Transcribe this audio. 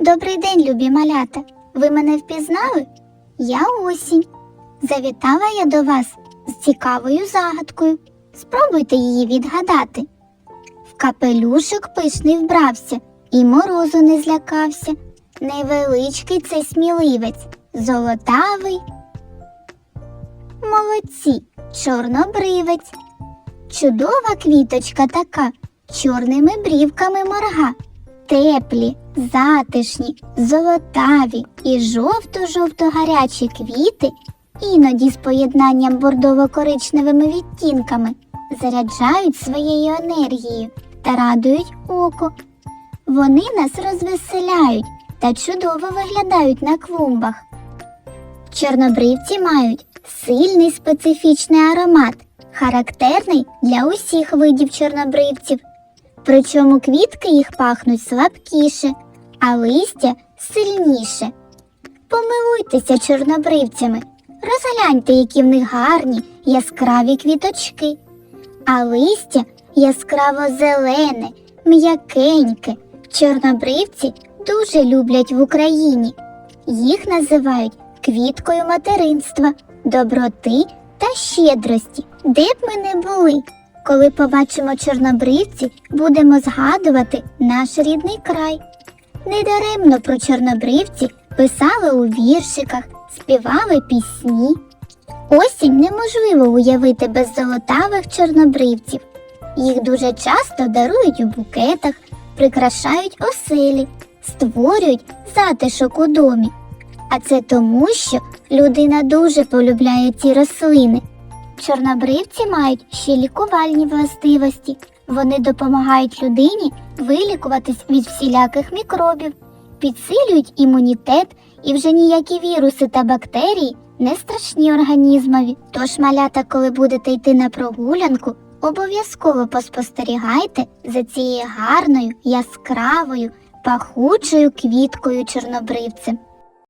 Добрий день, любі малята. Ви мене впізнали? Я осінь. Завітала я до вас з цікавою загадкою. Спробуйте її відгадати. В капелюшок пишний вбрався і морозу не злякався. Невеличкий цей сміливець, золотавий. Молодці, чорнобривець. Чудова квіточка така, чорними брівками морга. Теплі, затишні, золотаві і жовто-жовто гарячі квіти, іноді з поєднанням бордово-коричневими відтінками, заряджають своєю енергією та радують око. Вони нас розвеселяють та чудово виглядають на клумбах. Чорнобривці мають сильний специфічний аромат, характерний для усіх видів чорнобривців. Причому квітки їх пахнуть слабкіше, а листя сильніше. Помилуйтеся чорнобривцями, розгляньте, які в них гарні яскраві квіточки, а листя яскраво зелене, м'якеньке. Чорнобривці дуже люблять в Україні. Їх називають квіткою материнства, доброти та щедрості, де б ми не були. Коли побачимо чорнобривці, будемо згадувати наш рідний край. Недаремно про чорнобривці писали у віршиках, співали пісні. Осінь неможливо уявити без золотавих чорнобривців. Їх дуже часто дарують у букетах, прикрашають оселі, створюють затишок у домі. А це тому, що людина дуже полюбляє ці рослини. Чорнобривці мають ще лікувальні властивості. Вони допомагають людині вилікуватись від всіляких мікробів, підсилюють імунітет і вже ніякі віруси та бактерії не страшні організмові. Тож, малята, коли будете йти на прогулянку, обов'язково поспостерігайте за цією гарною, яскравою, пахучою квіткою чорнобривцем.